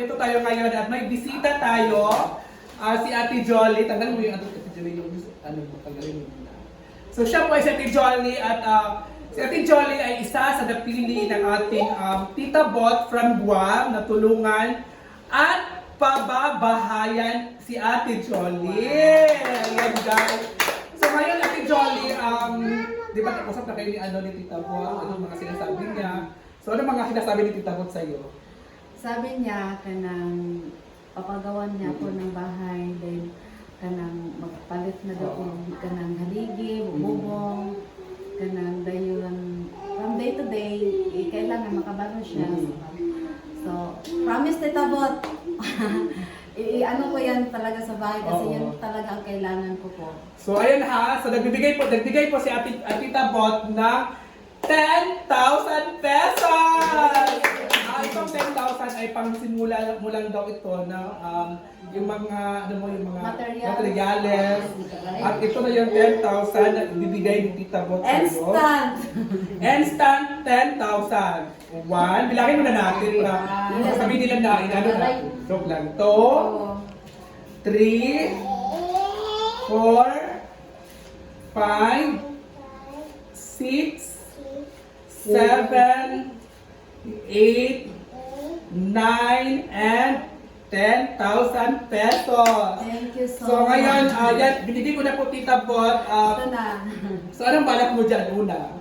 dito tayo ngayon at may bisita tayo. Ah, si Ate Jolly. Tanggalin mo yung ano, Ate Jolly, yung ano tanggalin mo muna. So siya po ay si Ate Jolly at ah, si Ate Jolly ay isa sa napili ng ating um, Tita Bot from Guam na tulungan at pababahayan si Ate Jolly. Ayan guys. So ngayon Ate Jolly, um, di ba usap na kayo ni, ano, ni Tita Bot, ano mga sinasabi niya. So ano mga sinasabi ni Tita Bot sa'yo? Sabi niya kanang papagawan niya ako ng bahay then kanang magpalit na daw ko kanang haligi, bubong, kanang dayon from day to day eh, kailangan makabalo siya. So, promise Tita Bot. I- ano ko yan talaga sa bahay kasi Oo. yan talaga ang kailangan ko po. So ayun ha, so nagbibigay po, nagbigay po si Ate, Ate Tita Bot ng 10,000 pesos! Ah, itong 10,000 ay pang simula mo lang daw ito na um, yung mga, ano mo, yung mga Materials. materyales. At ito na yung 10,000 na ibibigay ni Tita Bot sa iyo. Instant! Instant 10,000. One, bilangin mo na natin para Yes. sabihin nila na, ano na, joke lang. To, three, four, five, six, seven, eight, nine, and 10,000 pesos. Thank you so, So ngayon, uh, yan, binigay ko na po Tita Bot. Ito Uh, na. so anong balak mo dyan una?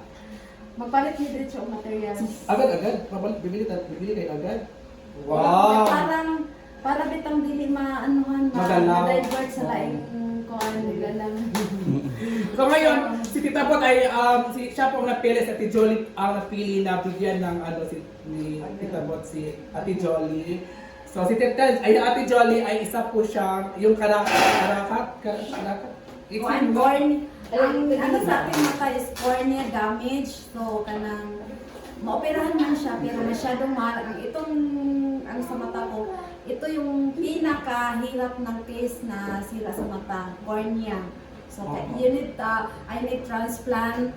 Magpalit niyo dito yung materials. Agad, agad? Mabalik, bibili, bibili kayo agad? Wow! Parang, para bitang dili maanuhan, ma- Magalaw. ma-divert sa laing kuan nila lang. So ngayon, si Tita Bot ay, um, si, siya po ang napili sa Ate Jolly, ang napili na bigyan ng ano, si, ni Tita Bot, si Ate Jolly. So si Tita, ay Ate Jolly ay isa po siyang, yung karakat, karakat, karakat, It's in- corn, ang ano sa ating mata is cornea damage. So kanang maoperahan man siya pero masyadong mahal. Ang itong ang sa mata ko, ito yung pinakahirap ng case na sila sa mata, cornea. So you need, uh, I need transplant.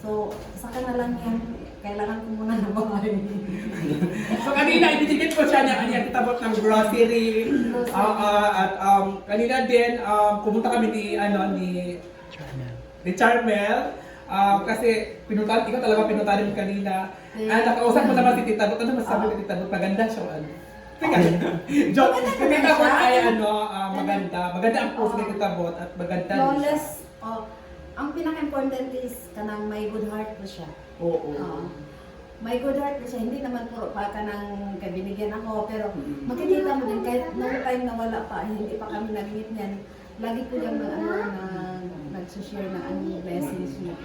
So saka na lang yan, kailangan ko muna na bahay. So kanina, ibinigit ko siya niya, niya kitabot ng grocery. Ah, ah, at um, kanina din, um, pumunta kami ni, ano, ni, ni Charmel. Um, kasi pinuntahan, ikaw talaga pinuntahan mo kanina. At nakausap mo naman si Tita Bot. Ano masasabi ni Tita Bot? Maganda siya ano? Teka, joke. Si Tita Bot ay ano, ah, maganda. Maganda ang puso ni Tita Bot at maganda din siya. Flawless. Oh, ang pinaka-important is kanang may good heart po siya. Oo. Oo. may good heart po siya. Hindi naman puro pa ka ng kabinigyan ako. Pero Mm. makikita mo din kahit noong time na wala pa, hindi pa kami nag-meet niyan. Lagi ko yung na, ano, na, nag-share ng ano, blessings niya.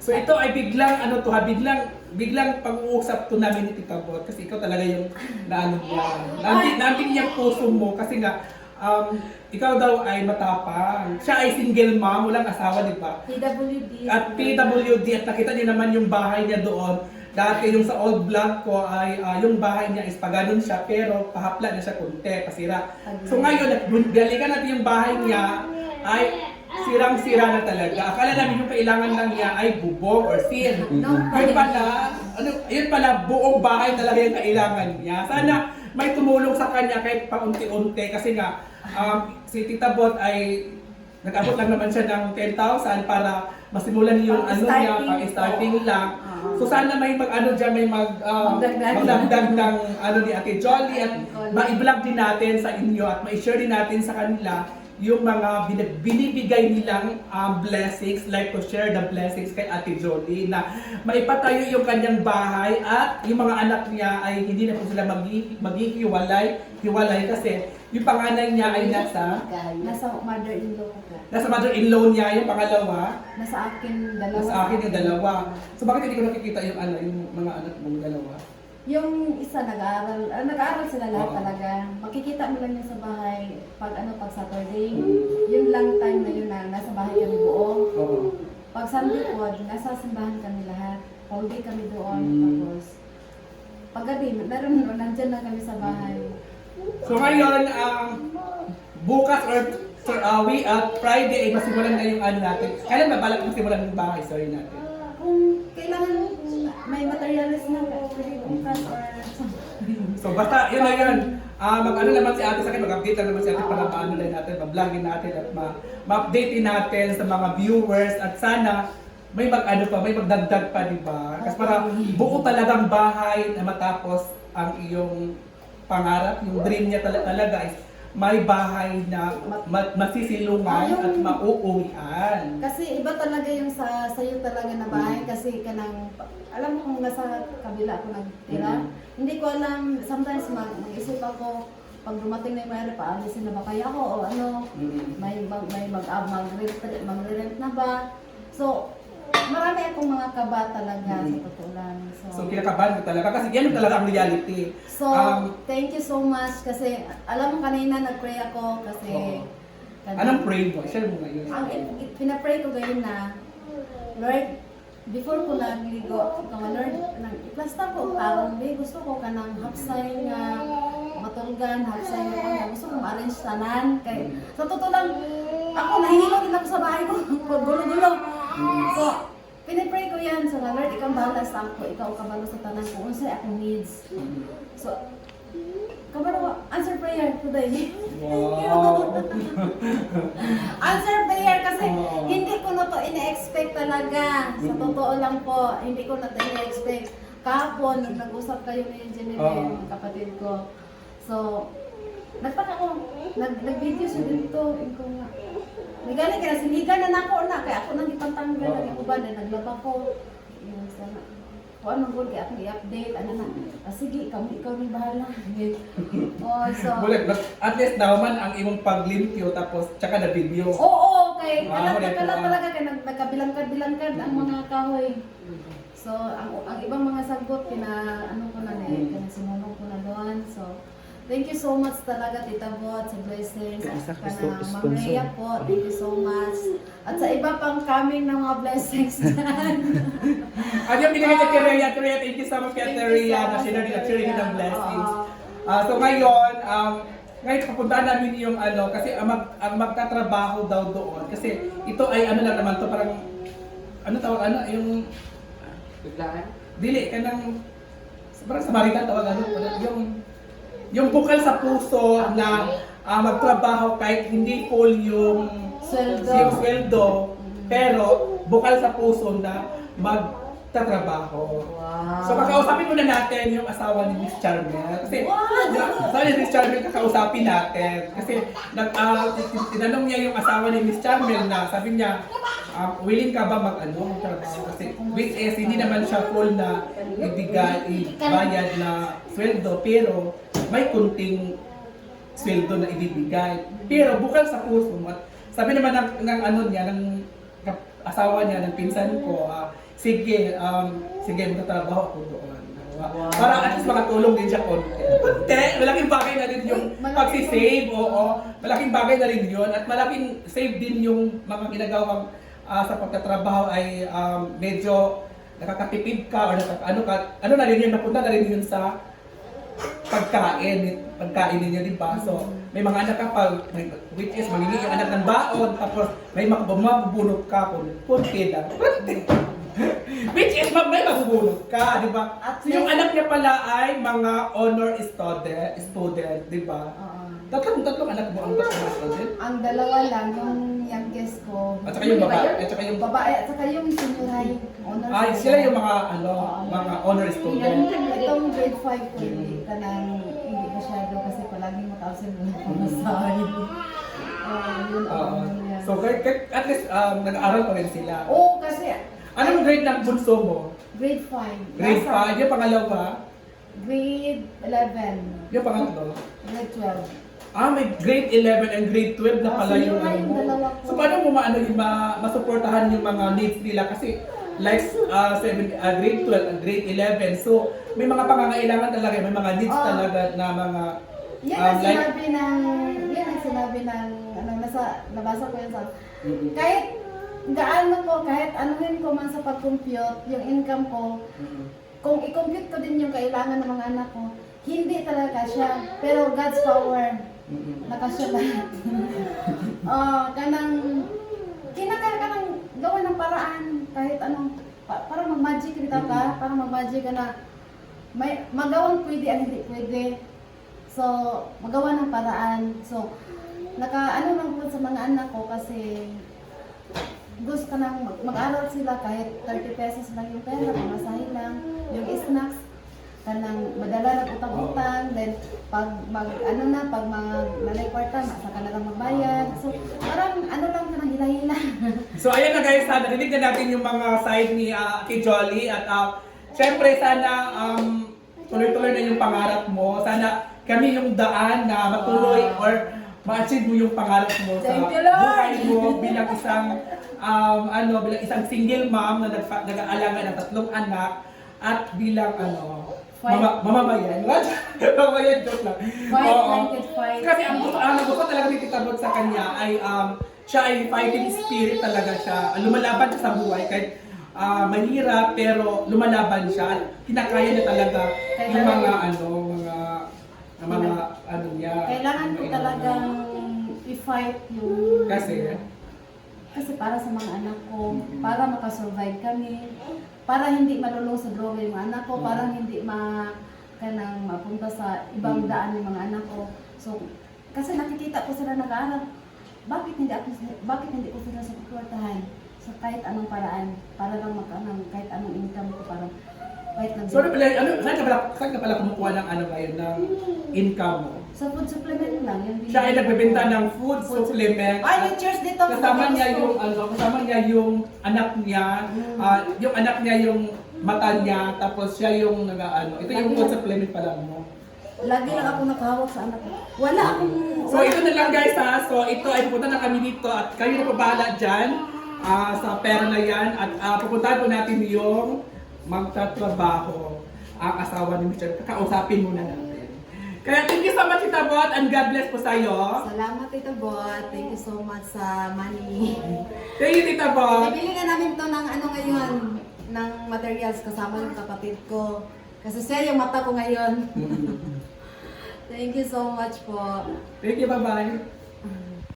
So ito ay biglang ano to ha, biglang biglang pag-uusap to namin ni Tita Bot kasi ikaw talaga yung naano niya. Nandin, nandin niya puso mo kasi nga um, ikaw daw ay matapang. Siya ay single mom, walang asawa, di ba? PWD. At PWD at nakita niyo naman yung bahay niya doon. Dati yung sa old vlog ko ay ah, yung bahay niya is paganon siya pero pahapla na siya kunti, pasira. So ngayon, balikan natin yung bahay niya ay sirang-sira na talaga. Akala namin yung kailangan lang niya ay bubong or sin. No, Yun pala, ano, yun pala, buong bahay talaga yung kailangan niya. Sana may tumulong sa kanya kahit paunti-unti kasi nga um, si Tita Bot ay nag-abot lang naman siya ng 10,000 para masimulan yung ano niya, Pang-starting. pang starting lang. So sana may mag ano diyan may mag Magdagdag. magdagdag ng ano ni Ate Jolly at ma-vlog din natin sa inyo at ma-share din natin sa kanila yung mga bin- binibigay nilang um, blessings, like to share the blessings kay Ate Jolly na maipatayo yung kanyang bahay at yung mga anak niya ay hindi na po sila magi, maghihiwalay, hiwalay kasi yung panganay niya ay nasa Nasa mother-in-law ko nasa mother-in-law niya, yung pangalawa, Nasa akin dalawa. sa akin yung dalawa. So bakit hindi ko nakikita yung ano, yung mga anak mong dalawa? Yung isa nag-aaral, ah, nag-aaral sila lahat Oo. talaga. Makikita mo lang yun sa bahay pag ano pag Saturday. Mm. Yun lang time na yun na nasa bahay kami buo. Oo. Pag Sunday po, nasa simbahan kami lahat. Pauwi kami doon. Mm. Tapos, pag gabi, meron no, nandyan na kami sa bahay. So ngayon, um, bukas or so, uh, we at Friday ay masimulan na yung ano natin. Kailan ba balak masimulan yung bahay? Sorry natin. Kung kailangan may materials na bukas or So basta, yun na yun. Ah, mag ano naman si ate sa akin, mag-update lang naman si ate para maano lang natin, ma-vlogin natin at ma- ma-update natin sa mga viewers at sana may mag ano pa, may magdagdag pa, di ba? Kasi para buo talagang bahay na matapos ang iyong pangarap, yung dream niya tala- talaga is may bahay na ma- masisilungan at mauuwian. Kasi iba talaga yung sa sa'yo talaga na bahay kasi kanang alam mo kung nasa kabila ako nagtira, Mm. hindi ko alam sometimes mag mag-isip ako pag dumating na yung mayroon paalisin na ba kaya ako o ano Mm. may mag may mag ah, mag-rent mag-rent na ba. So marami akong mga kaba talaga sa Mm. totoo lang. So, So kinakabahan ko talaga kasi yan yung talaga ang reality. So, Um, thank you so much kasi alam mo kanina nag-pray ako kasi kanang- Anong pray mo? Share mo ngayon. ang pinapray ko ngayon na Lord, before ko nagligo, ikaw nga Lord, nang iplasta ko ang tarong day, gusto ko ka ng hapsay nga matulgan, hapsay nga kanya, gusto ko ma-arrange tanan. Kay, sa totoo lang, ako nahihilo din ako sa bahay ko, gulo-gulo. So, pinipray ko yan, so nga Lord, ikaw bahala sa ako, ikaw kabalo sa tanan ko, unsay akong needs. So, kabalo, answer prayer today. Wow. Answer prayer kasi hindi ko na to ine-expect talaga. Sa totoo lang po, hindi ko na to ine-expect. Kahapon, nung nag-usap kayo ni Oo. yung kapatid ko. So, nagtaka ko, nag, nag-video siya dito. Ko nga, Nagani kaya siniga na nako na kaya ako nang ipantanggal Oo. ng uban na naglaba ko. Yung sana. Kung anong goal kaya ako i-update, ano na. Ah, sige, ikaw, ikaw ni bahala. oh, so, but at least naman ang imong paglimpyo tapos tsaka na video. Oo, kay Ah, kalat na kalat talaga kay nag- nagkabilangkad-bilangkad ang mga kahoy. So, ang ang ibang mga sagot kina ano ko na eh, Mm. kina sinunong ko na doon. So, thank you so much talaga Tita Bot sa blessings. At ka sponsor. Ma'am Rhea po, thank you so much. At sa iba pang coming na mga blessings dyan. Ano yung binigay kay Terea? Terea, thank you so much kay so na sinari na Terea. ng blessings. Ah, so ngayon, um, ngayon papuntahan namin yung ano, kasi ang, mag, ang magtatrabaho daw doon. Kasi ito ay ano lang naman to parang, ano tawag, ano, yung, Biglaan? dili, kanang, parang Samaritan tawag, ano, yung, yung bukal sa puso na ah, magtrabaho kahit hindi full yung Sweldo. yung sweldo, pero bukal sa puso na magtatrabaho. Wow. So kakausapin muna natin yung asawa ni Miss Charmel. Kasi Wow! na- asawa ni Miss Charmel kakausapin natin. Kasi nag, ah, tin- tinanong niya yung asawa ni Miss Charmel na sabi niya, um, willing ka ba mag ano, magtrabaho? Kasi which is hindi naman siya full na ibigay, ibayad na sweldo, pero may kunting sweldo na ibibigay. Pero bukal sa puso mo, sabi naman ng, ng ano niya, ng asawa niya, ng pinsan ko, ah, sige, um, sige, magtatrabaho ako doon. Wow. Para at least makatulong din siya konti. Konti, malaking bagay na rin yung pagsisave, oo. Malaking bagay na rin yun. At malaking save din yung mga ginagawang ah, sa pagtatrabaho ay um, medyo nakakatipid ka or nakaka, ano ka, ano na rin yun, napunta na rin yun sa pagkain, pagkain ninyo, di ba? So, may mga anak ka pa, may, which is mangingi yung anak ng baon, tapos may mga mabubunot ka kung kunti lang. Kunti. which is may mabubunot ka, di ba? At Yung anak niya pala ay mga honor student, student di ba? Tatlong, tatlong anak mo ang tatlong student? Ang dalawa lang, yung youngest ko. At saka yung babae, at saka yung- babae, at saka yung senior high. Honor Ay, sila yung mga, ano, mga honor Yan, student. itong grade 5 ko, hindi ka nang hindi masyado kasi palaging mataasin mo na pamasahe. Oo, yun ang ano. So, at least um, nag-aaral pa rin sila. Oo, kasi Anong grade ng bunso mo? grade 5. Grade 5, yung pangalawa, Grade 11. yung pangatlo. Grade 12. Ah, may grade 11 and grade 12 na Ah, pala sino yung ano mo. So, paano mo maano ma masuportahan yung mga needs nila? Kasi, like, uh, seven, ah, grade 12 and grade 11. So, may mga pangangailangan talaga, may mga needs Ah. talaga na mga, Yan um, ang like, sinabi ng, yan ang sinabi ng, ano, nasa, nabasa ko yan sa, Mm-mm. kahit gaano ko, kahit anuhin ko man sa pag-compute, yung income ko, Mm-mm. kung i-compute ko din yung kailangan ng mga anak ko, hindi talaga siya. Pero God's power, Lahat. oh, kanang, kinakaya ka ng gawin ng paraan, kahit anong, pa, para mag-magic kita ka, para mag-magic ka na, may magawang pwede ang hindi pwede. So, magawa ng paraan. So, naka ano lang po sa mga anak ko kasi gusto ka nang mag- mag-aral sila kahit 30 pesos lang yung pera, pamasahe lang, yung snacks, kanang madala ng utang-utang, then pag mag, ano na, pag mga malay kwarta, saka na lang magbayad. So, parang ano lang ka nang hila-hila. So ayan na guys, ha, narinig na natin yung mga side ni uh, kay Jolly at uh, syempre sana um, tuloy-tuloy na yung pangarap mo. Sana kami yung daan na matuloy Wow. or ma-achieve mo yung pangarap mo sa buhay mo bilang isang um, ano bilang isang single mom na nag-aalaga ng tatlong anak at bilang ano. Mama, mamamayan. What? mamamayan joke lang. Fight, Oo. blanket fight. Kasi ang gusto, ang gusto talaga ni Tita Bot sa kanya ay um, siya ay fighting spirit talaga siya. Lumalaban siya sa buhay kahit ah, mahirap pero lumalaban siya at kinakaya niya talaga yung mga ano, mga mga ano niya. Kailangan ko talagang i-fight yung... Kasi Kasi para sa mga anak ko, para makasurvive kami, para hindi malulong sa droga yung anak ko, para hindi ma kanang mapunta sa ibang daan yung mga anak ko. So, kasi nakikita ko sila nag-aaral, bakit hindi ako bakit hindi ko sila suportahan sa kahit anong paraan para lang magkanang kahit anong income ko para kahit lang So ano pala, ano, saan ka pala, saan ka pala kumukuha ng ano ngayon, ng income mo? Sa food supplement lang yung Siya ay nagbebenta ng food Food supplement. Ay, may cheers dito. kasama niya yung ano, kasama niya yung anak niya, Mm. ah, yung anak niya yung mata niya, tapos siya yung nag-ano. Ito yung food supplement pa lang mo. Lagi lang ako nakahawak sa anak ko. Wala akong... So ito na lang guys ha. So ito ay pupunta na kami dito at kayo na pabahala dyan ah, sa pera na yan at uh, pupuntahan po natin yung magtatrabaho ang asawa ni Mr. Kakausapin muna natin. Kaya thank you so much Tita Bot and God bless po sa iyo. Salamat Tita Bot. Thank you so much sa money. Thank you Tita Bot. Nabili na namin to ng ano ngayon, ng materials kasama yung kapatid ko. Kasi siya yung mata ko ngayon. Thank you so much po. Thank you, bye-bye.